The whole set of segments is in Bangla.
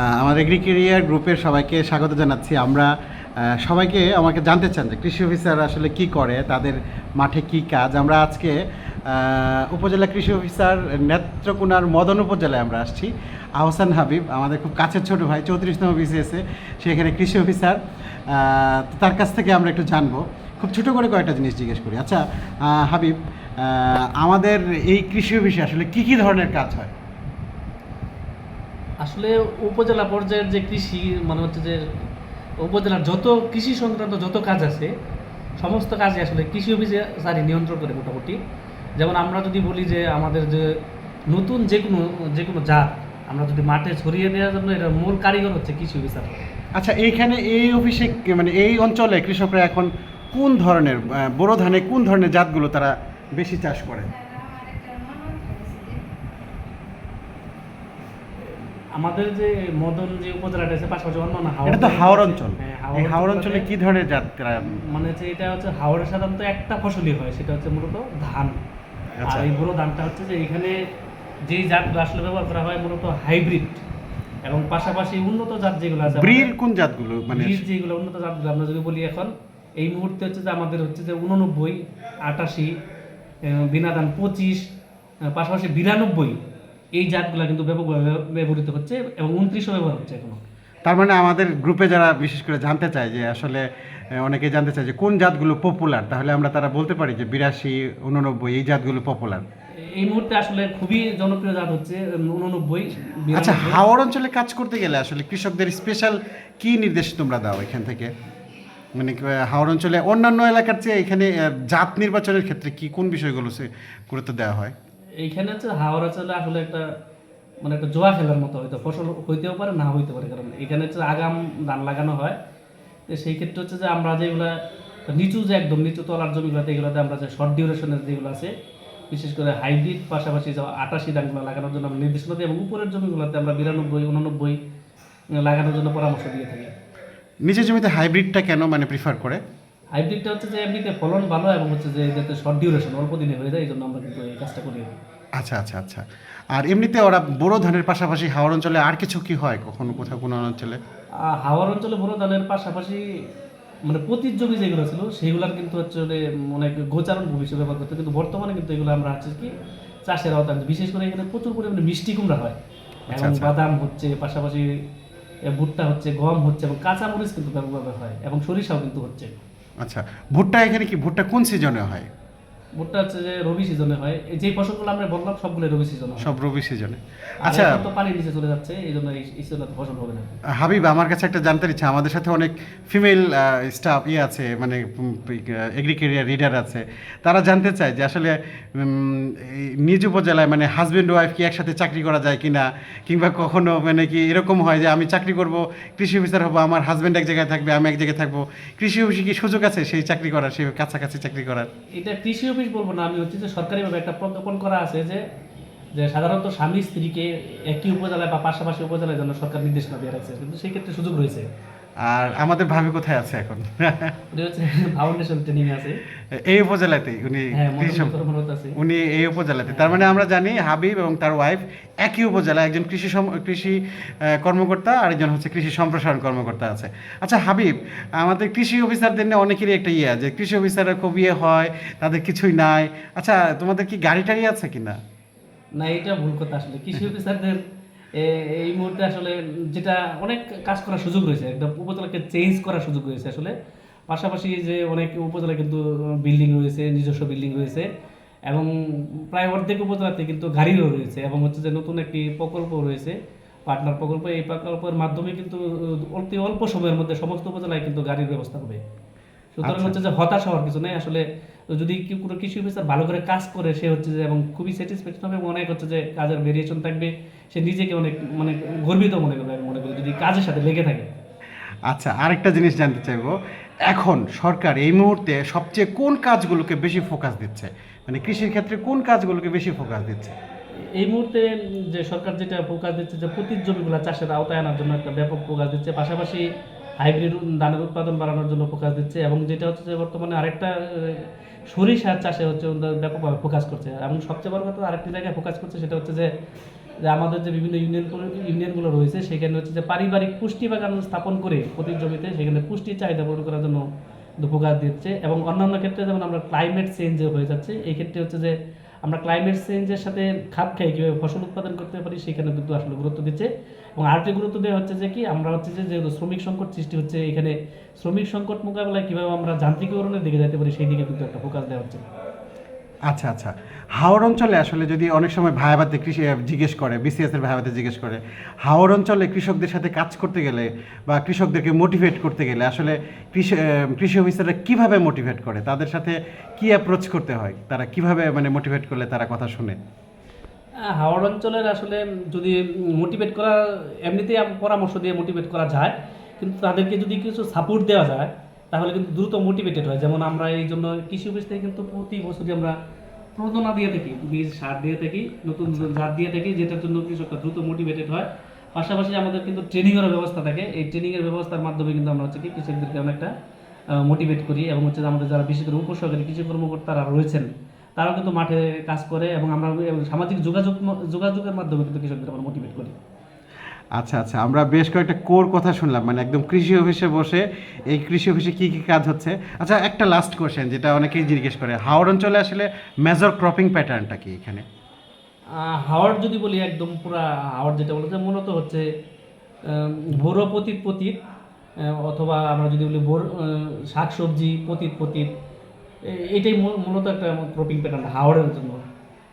আহ, আমার এগ্রিকেরিয়ার গ্রুপের সবাইকে স্বাগত জানাচ্ছি। আমরা সবাইকে আমাকে জানতে চান যে কৃষি অফিসার আসলে কি করে তাদের মাঠে কি কাজ। আমরা আজকে উপজেলা কৃষি অফিসার নেত্রকোনার মদন উপজেলায় আমরা আসছি। আহসান হাবিব আমাদের খুব কাছের ছোট ভাই চৌত্রিশতম বিসিএসে সে এখানে কৃষি অফিসার। তার কাছ থেকে আমরা একটু জানব। খুব ছোট করে কয়েকটা জিনিস জিজ্ঞেস করি। আচ্ছা হাবিব আমাদের এই কৃষি অফিসে আসলে কি কি ধরনের কাজ হয়? আসলে উপজেলা পর্যায়ের যে কৃষি মানে হচ্ছে যে উপজেলার যত কৃষি সংক্রান্ত যত কাজ আছে, সমস্ত কাজই আসলে কৃষি অফিসে সারি নিয়ন্ত্রণ করে মোটামুটি। যেমন আমরা যদি বলি যে আমাদের যে নতুন যে কোনো যে কোনো জাত, আমরা যদি মাঠে ছড়িয়ে দেওয়ার জন্য এটা মূল কারিগর হচ্ছে কৃষি অফিসার। আচ্ছা এইখানে এই অফিসে মানে এই অঞ্চলে কৃষকরা এখন কোন ধরনের বোরো ধানে কোন ধরনের জাতগুলো তারা বেশি চাষ করে আমাদের যে মদন যে উপজেলাটা আছে পাশাপাশি অন্যান্য এটা তো হাওড় অঞ্চল। হ্যাঁ, এই হাওড় অঞ্চলে- কি ধরনের জাত মানে হচ্ছে এটা হচ্ছে হাওড়ে সাধারণত একটা ফসলই হয় সেটা হচ্ছে মূলত ধান। আচ্ছা। আর এই বড় ধানটা হচ্ছে যে এখানে যেই জাতগুলো আসলে ব্যবহার করা হয় মূলত হাইব্রিড। এবং পাশাপাশি উন্নত জাত যেগুলো আছে ব্রির কোন জাতগুলো? মানে ব্রিড যেগুলো উন্নত জাতগুলো আমরা যদি বলি এখন এই মুহূর্তে হচ্ছে যে আমাদের হচ্ছে যে উননব্বই আটাশি বিনাদান পঁচিশ পাশাপাশি বিরানব্বই এই জাতগুলো কিন্তু ব্যাপকভাবে ব্যবহৃত হচ্ছে এবং উনত্রিশও ব্যবহার হচ্ছে এখনও। তার মানে আমাদের গ্রুপে যারা বিশেষ করে জানতে চায় যে আসলে অনেকে জানতে চায় যে কোন জাতগুলো পপুলার তাহলে আমরা তারা বলতে পারি যে বিরাশি উননব্বই এই জাতগুলো পপুলার এই মুহূর্তে আসলে খুবই জনপ্রিয় জাত হচ্ছে উননব্বই আচ্ছা হাওড় অঞ্চলে কাজ করতে গেলে আসলে কৃষকদের স্পেশাল কি নির্দেশ তোমরা দাও এখান থেকে? মানে হাওড় অঞ্চলে অন্যান্য এলাকার চেয়ে এখানে জাত নির্বাচনের ক্ষেত্রে কি কোন বিষয়গুলো সে গুরুত্ব দেওয়া হয়? এইখানে হচ্ছে হাওড়া চলে আসলে একটা মানে একটা জোয়া খেলার মতো হয়তো, ফসল হইতেও পারে, না হইতে পারে। কারণ এখানে হচ্ছে আগাম ধান লাগানো হয়। তো সেই ক্ষেত্রে হচ্ছে যে আমরা যেগুলা, নিচু যে একদম, নিচু তলার জমিগুলোতে এগুলোতে আমরা যে শর্ট ডিউরেশনের যেগুলো আছে, বিশেষ করে হাইব্রিড, পাশাপাশি যে আটাশি ধানগুলো লাগানোর জন্য আমরা নির্দেশনা দিই এবং উপরের জমিগুলোতে আমরা বিরানব্বই, উননব্বই, লাগানোর জন্য পরামর্শ দিয়ে থাকি। নিচের জমিতে হাইব্রিডটা কেন মানে প্রিফার করে? হাইব্রিডটা হচ্ছে যে এমনিতে ফলন ভালো এবং হচ্ছে যে যাতে শর্ট ডিউরেশন অল্প দিনে হয়ে যায় এই জন্য আমরা কিন্তু এই কাজটা করি। আচ্ছা আচ্ছা আচ্ছা। আর এমনিতে ওরা বড় ধানের পাশাপাশি হাওড় অঞ্চলে আর কিছু কি হয় কখনো কোথাও কোনো অঞ্চলে? হাওয়ার অঞ্চলে বড় ধানের পাশাপাশি মানে পতির জমি যেগুলো ছিল সেগুলোর কিন্তু হচ্ছে অনেক গোচারণ ভূমি হিসেবে ব্যবহার করতে। কিন্তু বর্তমানে কিন্তু এগুলো আমরা হচ্ছে কি চাষের আওতায় বিশেষ করে এখানে প্রচুর পরিমাণে মিষ্টি কুমড়া হয়। এবং আচ্ছা। বাদাম হচ্ছে পাশাপাশি ভুট্টা হচ্ছে গম হচ্ছে এবং কাঁচা মরিচ কিন্তু ব্যাপকভাবে হয় এবং সরিষাও কিন্তু হচ্ছে। আচ্ছা ভুট্টা এখানে কি ভুট্টা কোন সিজনে হয়? ভুট্টা হচ্ছে যে রবি সিজনে হয়। যে ফসলগুলো আমরা বললাম সবগুলো রবি সিজনে সব রবি সিজনে। আচ্ছা তো পানি নিচে চলে যাচ্ছে এই জন্য এই ফসল হবে না। হাবিব আমার কাছে একটা জানতে ইচ্ছা আমাদের সাথে অনেক ফিমেল স্টাফ ইয়ে আছে মানে রিডার আছে। তারা জানতে চায় যে আসলে নিজ উপজেলায় মানে হাজব্যান্ড ওয়াইফ কি একসাথে চাকরি করা যায় কিনা কিংবা কখনো মানে কি এরকম হয় যে আমি চাকরি করব কৃষি অফিসার হব আমার হাজব্যান্ড এক জায়গায় থাকবে আমি এক জায়গায় থাকব। কৃষি অফিসে কি সুযোগ আছে সেই চাকরি করার সেই কাছাকাছি চাকরি করার? এটা কৃষি অফিস বলব না, আমি হচ্ছে যে সরকারিভাবে একটা প্রজ্ঞাপন করা আছে যে যে সাধারণত স্বামী স্ত্রীকে একই উপজেলায় বা পাশাপাশি উপজেলায় যেন সরকার নির্দেশনা দিয়ে রাখছে কিন্তু সেই ক্ষেত্রে সুযোগ রয়েছে। আর আমাদের ভাবি কোথায় আছে এখন? ফাউন্ডেশন ট্রেনিং আছে। এই উপজেলাতেই উনি হ্যাঁ উনি এই উপজেলাতে। তার মানে আমরা জানি হাবিব এবং তার ওয়াইফ একই উপজেলা একজন কৃষি কৃষি কর্মকর্তা আর একজন হচ্ছে কৃষি সম্প্রসারণ কর্মকর্তা আছে। আচ্ছা হাবিব আমাদের কৃষি অফিসারদের নিয়ে অনেকেরই একটা ইয়ে যে কৃষি অফিসাররা খুব ইয়ে হয় তাদের কিছুই নাই। আচ্ছা তোমাদের কি গাড়ি টাড়ি আছে কিনা? না এটা ভুল কথা আসলে। কৃষি অফিসারদের এই মুহূর্তে আসলে যেটা অনেক কাজ করার সুযোগ রয়েছে একদম উপজেলাকে চেঞ্জ করার সুযোগ রয়েছে আসলে। পাশাপাশি যে অনেক উপজেলা কিন্তু বিল্ডিং রয়েছে নিজস্ব বিল্ডিং রয়েছে এবং প্রায় অর্ধেক উপজেলাতে কিন্তু গাড়িও রয়েছে এবং হচ্ছে যে নতুন একটি প্রকল্প রয়েছে পার্টনার প্রকল্প। এই প্রকল্পের মাধ্যমে কিন্তু অতি অল্প সময়ের মধ্যে সমস্ত উপজেলায় কিন্তু গাড়ির ব্যবস্থা হবে। সুতরাং আচ্ছা। হচ্ছে যে হতাশ হওয়ার কিছু নেই আসলে যদি কেউ কোনো কৃষি অফিসার ভালো করে কাজ করে সে হচ্ছে যে এবং খুবই স্যাটিসফ্যাকশন হবে অনেক হচ্ছে যে কাজের ভেরিয়েশন থাকবে। সে নিজেকে অনেক মানে গর্বিত মনে করবে আমি মনে করি যদি কাজের সাথে লেগে থাকে। আচ্ছা আরেকটা জিনিস জানতে চাইব। এখন সরকার এই মুহূর্তে সবচেয়ে কোন কাজগুলোকে বেশি ফোকাস দিচ্ছে? মানে কৃষির ক্ষেত্রে কোন কাজগুলোকে বেশি ফোকাস দিচ্ছে? এই মুহূর্তে যে সরকার যেটা ফোকাস দিচ্ছে যে প্রতির জমিগুলো চাষের আওতায় আনার জন্য একটা ব্যাপক ফোকাস দিচ্ছে পাশাপাশি হাইব্রিড ধানের উৎপাদন বাড়ানোর জন্য ফোকাস দিচ্ছে এবং যেটা হচ্ছে যে বর্তমানে আরেকটা সরিষার চাষে হচ্ছে ব্যাপকভাবে ফোকাস করছে। এবং সবচেয়ে বড় কথা আরেকটি জায়গায় ফোকাস করছে সেটা হচ্ছে যে যে আমাদের যে বিভিন্ন ইউনিয়ন ইউনিয়নগুলো রয়েছে, সেখানে হচ্ছে যে পারিবারিক পুষ্টি বাগান স্থাপন করে প্রতি জমিতে সেখানে পুষ্টির চাহিদা পূরণ করার জন্য উপকার দিচ্ছে এবং অন্যান্য ক্ষেত্রে যেমন আমরা ক্লাইমেট চেঞ্জ হয়ে যাচ্ছে, এই ক্ষেত্রে হচ্ছে যে আমরা ক্লাইমেট চেঞ্জের সাথে খাপ খাই কীভাবে ফসল উৎপাদন করতে পারি, সেখানে কিন্তু আসলে গুরুত্ব দিচ্ছে এবং আরেকটি গুরুত্ব দেওয়া হচ্ছে যে কি, আমরা হচ্ছে যে যেহেতু শ্রমিক সংকট সৃষ্টি হচ্ছে, এখানে শ্রমিক সংকট মোকাবেলায় কীভাবে আমরা যান্ত্রিকীকরণের দিকে যেতে পারি, সেই দিকে কিন্তু একটা ফোকাস দেওয়া হচ্ছে। আচ্ছা আচ্ছা। হাওড় অঞ্চলে আসলে যদি অনেক সময় ভাইবাতে কৃষি জিজ্ঞেস করে বিসিএস এর ভাইবাতে জিজ্ঞেস করে হাওড় অঞ্চলে কৃষকদের সাথে কাজ করতে গেলে বা কৃষকদেরকে মোটিভেট করতে গেলে আসলে কৃষি কৃষি অফিসাররা কীভাবে মোটিভেট করে? তাদের সাথে কি অ্যাপ্রোচ করতে হয়? তারা কীভাবে মানে মোটিভেট করলে তারা কথা শুনে? হাওড় অঞ্চলের আসলে যদি মোটিভেট করা, এমনিতেই পরামর্শ দিয়ে মোটিভেট করা যায়, কিন্তু তাদেরকে যদি কিছু সাপোর্ট দেওয়া যায় তাহলে কিন্তু দ্রুত মোটিভেটেড হয়। যেমন আমরা এই জন্য কৃষি অফিস থেকে কিন্তু প্রতি বছরই আমরা প্রণোদনা দিয়ে থাকি বীজ সার দিয়ে থাকি নতুন জাত দিয়ে থাকি যেটার জন্য কৃষকরা দ্রুত মোটিভেটেড হয়। পাশাপাশি আমাদের কিন্তু ট্রেনিংয়ের ব্যবস্থা থাকে। এই ট্রেনিংয়ের ব্যবস্থার মাধ্যমে কিন্তু আমরা হচ্ছে কি কৃষকদেরকে অনেকটা মোটিভেট করি এবং হচ্ছে আমাদের যারা বিশেষ করে উপসহকারী কৃষি কর্মকর্তারা রয়েছেন তারাও কিন্তু মাঠে কাজ করে এবং আমরা সামাজিক যোগাযোগ যোগাযোগের মাধ্যমে কিন্তু কৃষকদের আমরা মোটিভেট করি। আচ্ছা আচ্ছা আমরা বেশ কয়েকটা কোর কথা শুনলাম মানে একদম কৃষি অফিসে বসে এই কৃষি অফিসে কি কী কাজ হচ্ছে? আচ্ছা একটা লাস্ট কোয়েশ্চেন যেটা অনেকেই জিজ্ঞেস করে, হাওড় অঞ্চলে আসলে মেজর ক্রপিং প্যাটার্নটা কি এখানে? হাওড় যদি বলি একদম পুরা হাওড় যেটা বলতে মূলত হচ্ছে ভোরো পতিত পতিত অথবা আমরা যদি বলি ভোর শাক সবজি পতিত পতিত এটাই মূল- মূলত একটা ক্রপিং প্যাটার্ন হাওড়ের জন্য।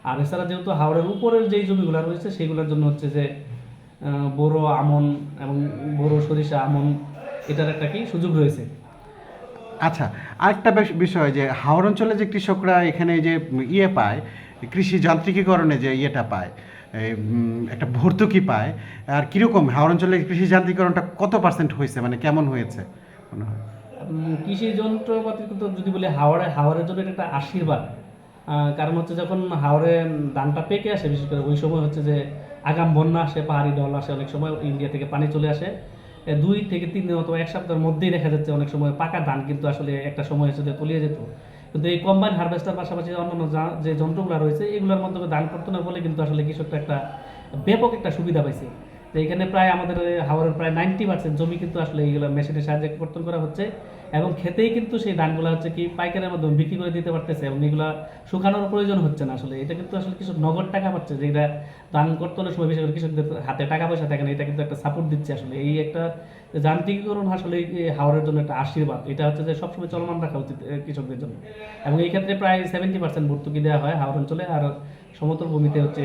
আর এছাড়া যেহেতু হাওড়ের উপরের যেই জমিগুলো রয়েছে সেইগুলোর জন্য হচ্ছে যে বোরো আমন এবং বোরো সরিষা আমন এটার একটা কি সুযোগ রয়েছে? আচ্ছা আরেকটা বিষয় যে হাওড় অঞ্চলে যে কৃষকরা এখানে যে ইয়ে পায় কৃষি যান্ত্রিকীকরণে যে ইয়েটা পায় একটা ভর্তুকি পায় আর কীরকম হাওড় অঞ্চলে কৃষি যান্ত্রিকীকরণটা কত পার্সেন্ট হয়েছে? মানে কেমন হয়েছে? মনে হয়। কৃষি যন্ত্রপাতি যদি বলি হাওড়ে হাওড়ের জন্য এটা একটা আশীর্বাদ। কারণ হচ্ছে যখন হাওড়ে ধানটা পেকে আসে বিশেষ করে ওই সময় হচ্ছে যে আগাম বন্যা আসে, পাহাড়ি ঢল আসে অনেক সময়, ইন্ডিয়া থেকে পানি চলে আসে। দুই থেকে তিন দিন অথবা এক সপ্তাহের মধ্যেই দেখা যাচ্ছে অনেক সময় পাকা ধান কিন্তু আসলে একটা সময় যে তলিয়ে যেত। কিন্তু এই কম্বাইন হারভেস্টার পাশাপাশি অন্যান্য যে যন্ত্রগুলো রয়েছে, এগুলোর মাধ্যমে ধান কর্তনের ফলে কিন্তু আসলে কৃষকটা একটা ব্যাপক একটা সুবিধা পাইছে। তো এখানে প্রায় আমাদের হাওড়ের প্রায় নাইনটি পার্সেন্ট জমি কিন্তু আসলে এইগুলো মেশিনের সাহায্যে কর্তন করা হচ্ছে। এবং খেতেই কিন্তু সেই ধানগুলো হচ্ছে কি পাইকারের মাধ্যমে বিক্রি করে দিতে পারতেছে এবং এগুলা শুকানোর প্রয়োজন হচ্ছে না আসলে। এটা কিন্তু আসলে কৃষক নগদ টাকা পাচ্ছে যেটা ধান কর্তনের সময় বিশেষ করে কৃষকদের হাতে টাকা পয়সা থাকে না, এটা কিন্তু একটা সাপোর্ট দিচ্ছে আসলে। এই একটা যান্ত্রিকীকরণ আসলে হাওড়ের জন্য একটা আশীর্বাদ। এটা হচ্ছে যে সবসময় চলমান রাখা উচিত কৃষকদের জন্য। এবং এই ক্ষেত্রে প্রায় সেভেন্টি পার্সেন্ট ভর্তুকি দেওয়া হয় হাওড় অঞ্চলে আর সমতল ভূমিতে হচ্ছে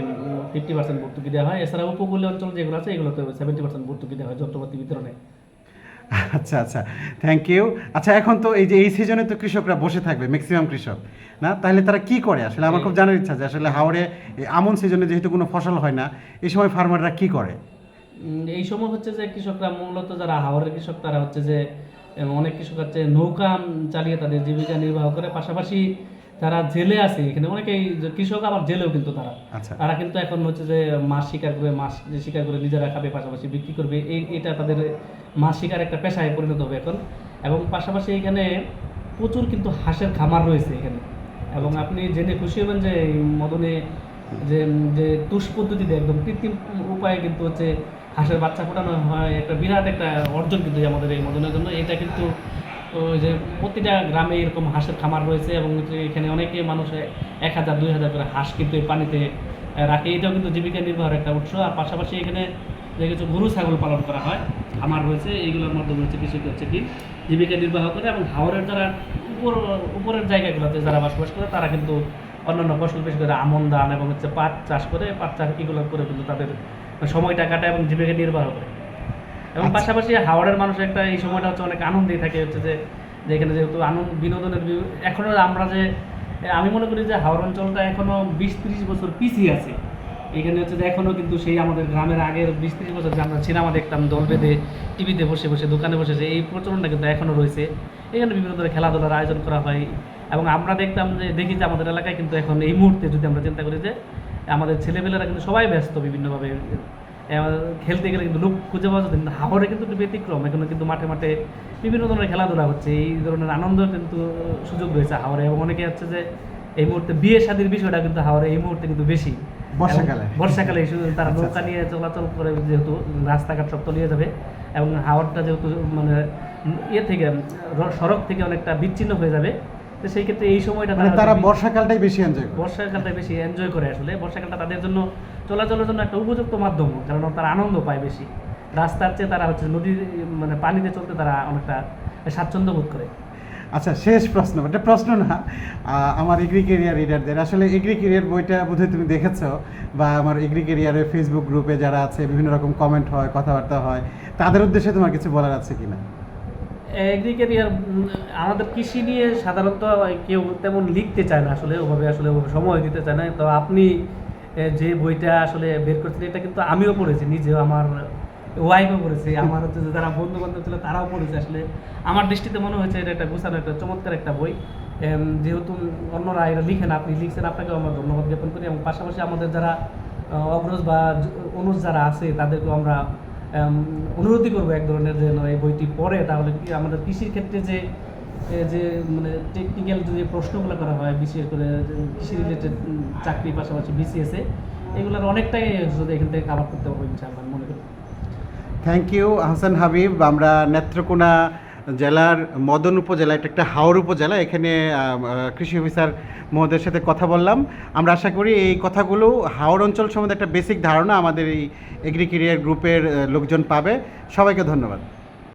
ফিফটি পার্সেন্ট ভর্তুকি দেওয়া হয়। এছাড়া উপকূলীয় অঞ্চল যেগুলো আছে এগুলোতে সেভেন্টি পার্সেন্ট ভর্তুকি দেওয়া হয় যন্ত্রপাতি বিতরণে। আচ্ছা আচ্ছা। থ্যাংক ইউ আচ্ছা এখন তো এই যে এই সিজনে তো কৃষকরা বসে থাকবে ম্যাক্সিমাম কৃষক। না? তাহলে তারা কি করে আসলে? আমার খুব জানার ইচ্ছা যে আসলে হাওড়ে আমন সিজনে যেহেতু কোনো ফসল হয় না এই সময় ফার্মাররা কি করে? এই সময় হচ্ছে যে কৃষকরা মূলত যারা হাওড়ের কৃষক তারা হচ্ছে যে অনেক কৃষক হচ্ছে নৌকা চালিয়ে তাদের জীবিকা নির্বাহ করে। পাশাপাশি যারা জেলে আছে এখানে। অনেকেই কৃষক আবার জেলেও কিন্তু তারা। আচ্ছা। তারা কিন্তু এখন হচ্ছে যে মাছ শিকার করে মাছ যে শিকার করে নিজেরা খাবে পাশাপাশি বিক্রি করবে। এই এটা তাদের মাছ শিকার একটা পেশায় পরিণত হবে এখন। এবং পাশাপাশি এখানে প্রচুর কিন্তু হাঁসের খামার রয়েছে এখানে। এবং আপনি জেনে খুশি হবেন যে এই মদনে যে যে তুষ পদ্ধতিতে একদম কৃত্রিম উপায়ে কিন্তু হচ্ছে হাঁসের বাচ্চা ফোটানো হয় একটা বিরাট একটা অর্জন কিন্তু আমাদের এই মদনের জন্য। এটা কিন্তু ওই যে প্রতিটা গ্রামে এরকম হাঁসের খামার রয়েছে এবং এখানে অনেকে মানুষ এক হাজার দুই হাজার করে হাঁস কিন্তু এই পানিতে রাখে। এটাও কিন্তু জীবিকা নির্বাহের একটা উৎস। আর পাশাপাশি এখানে যে কিছু গরু ছাগল পালন করা হয়। খামার রয়েছে এইগুলোর মাধ্যমে হচ্ছে কৃষক হচ্ছে কি জীবিকা নির্বাহ করে এবং হাওড়ের যারা উপর উপরের জায়গাগুলোতে যারা বসবাস করে তারা কিন্তু অন্যান্য ফসল বেশি করে আমন ধান এবং হচ্ছে পাট চাষ করে পাট চাষ এগুলো করে কিন্তু তাদের সময়টা কাটায় এবং জীবিকা নির্বাহ করে এবং আচ্ছা। পাশাপাশি হাওড়ের মানুষ একটা এই সময়টা হচ্ছে অনেক আনন্দেই থাকে হচ্ছে যে যে এখানে যেহেতু আনন্দ বিনোদনের বি- এখনও আমরা যে আমি মনে করি যে হাওড় অঞ্চলটা এখনও বিশ ত্রিশ বছর পিছিয়ে আছে এখানে হচ্ছে যে এখনও কিন্তু সেই আমাদের গ্রামের আগের বিশ ত্রিশ বছর যে আমরা সিনেমা দেখতাম, দল বেঁধে টিভিতে বসে বসে, দোকানে বসে এই প্রচলনটা কিন্তু এখনও রয়েছে। এখানে বিভিন্ন ধরনের খেলাধুলার আয়োজন করা হয়। এবং আমরা দেখতাম যে, দেখি যে আমাদের এলাকায় কিন্তু এখন এই মুহূর্তে যদি আমরা চিন্তা করি যে, আমাদের ছেলেমেয়েরা কিন্তু সবাই ব্যস্ত বিভিন্নভাবে। খেলতে গেলে কিন্তু লোক খুঁজে পাওয়া যেত কিন্তু হাওড়ে কিন্তু একটু ব্যতিক্রম। এখানে কিন্তু মাঠে মাঠে বিভিন্ন ধরনের খেলাধুলা হচ্ছে। এই ধরনের আনন্দ কিন্তু সুযোগ রয়েছে হাওড়ে এবং অনেকে হচ্ছে যে, এই মুহূর্তে বিয়ে শাদির বিষয়টা কিন্তু হাওড়ে এই মুহূর্তে কিন্তু বেশি। বর্ষাকালে। বর্ষাকালে তারা আচ্ছা, নৌকা আচ্ছা। নিয়ে চলাচল করে যেহেতু রাস্তাঘাট সব তলিয়ে যাবে এবং হাওয়ারটা যেহেতু মানে ইয়ে থেকে সড়ক থেকে অনেকটা বিচ্ছিন্ন হয়ে যাবে তো সেই ক্ষেত্রে এই সময়টা মানে তারা বর্ষাকালটাই বেশি এনজয় করে বর্ষাকালটা বেশি এনজয় করে আসলে বর্ষাকালটা তাদের জন্য চলাচলের জন্য একটা উপযুক্ত মাধ্যম কারণ তারা আনন্দ পায় বেশি রাস্তার চেয়ে তারা হচ্ছে নদীর মানে পানিতে চলতে তারা অনেকটা স্বাচ্ছন্দ্য বোধ করে আচ্ছা শেষ প্রশ্ন, এটা প্রশ্ন না। আমার এগ্রি কেরিয়ার রিডারদের আসলে এগ্রি কেরিয়ার বইটা বোধহয় তুমি দেখেছ, বা আমার এগ্রি কেরিয়ারের ফেসবুক গ্রুপে যারা আছে, বিভিন্ন রকম কমেন্ট হয়, কথাবার্তা হয়, তাদের উদ্দেশ্যে তোমার কিছু বলার আছে কি না এগ্রি কেরিয়ার আমাদের কৃষি নিয়ে সাধারণত কেউ তেমন লিখতে চায় না, আসলে ওভাবে, আসলে সময় দিতে চায় না। তো আপনি যে বইটা আসলে বের করছেন, এটা কিন্তু আমিও পড়েছি, নিজেও আমার ওয়াইফও পড়েছে আমার হচ্ছে যে যারা বন্ধু বান্ধব ছিল তারাও পড়েছে। আসলে আমার দৃষ্টিতে মনে হয়েছে এটা একটা গোছানো একটা চমৎকার একটা বই। যেহেতু অন্যরা এটা লিখেন আপনি লিখছেন আপনাকেও আমরা ধন্যবাদ জ্ঞাপন করি এবং পাশাপাশি আমাদের যারা অগ্রজ বা অনুজ যারা আছে তাদেরকেও আমরা অনুরোধই করব এক ধরনের যে নয়, এই বইটি পড়ে। তাহলে কি আমাদের কৃষির ক্ষেত্রে যে যে মানে টেকনিক্যাল যে প্রশ্নগুলো করা হয় বিশেষ করে কৃষি রিলেটেড চাকরি পাশাপাশি বিসিএসে এগুলোর অনেকটাই যদি এখান থেকে কাভার করতে পারব ইনশাআল্লাহ মনে করি। থ্যাংক ইউ হাসান হাবিব আমরা নেত্রকোনা জেলার মদন উপজেলা, এটা একটা হাওর উপজেলা, এখানে কৃষি অফিসার মহোদয়ের সাথে কথা বললাম। আমরা আশা করি এই কথাগুলো হাওড় অঞ্চল সম্বন্ধে একটা বেসিক ধারণা আমাদের এই এগ্রিকেরিয়ার গ্রুপের লোকজন পাবে। সবাইকে ধন্যবাদ।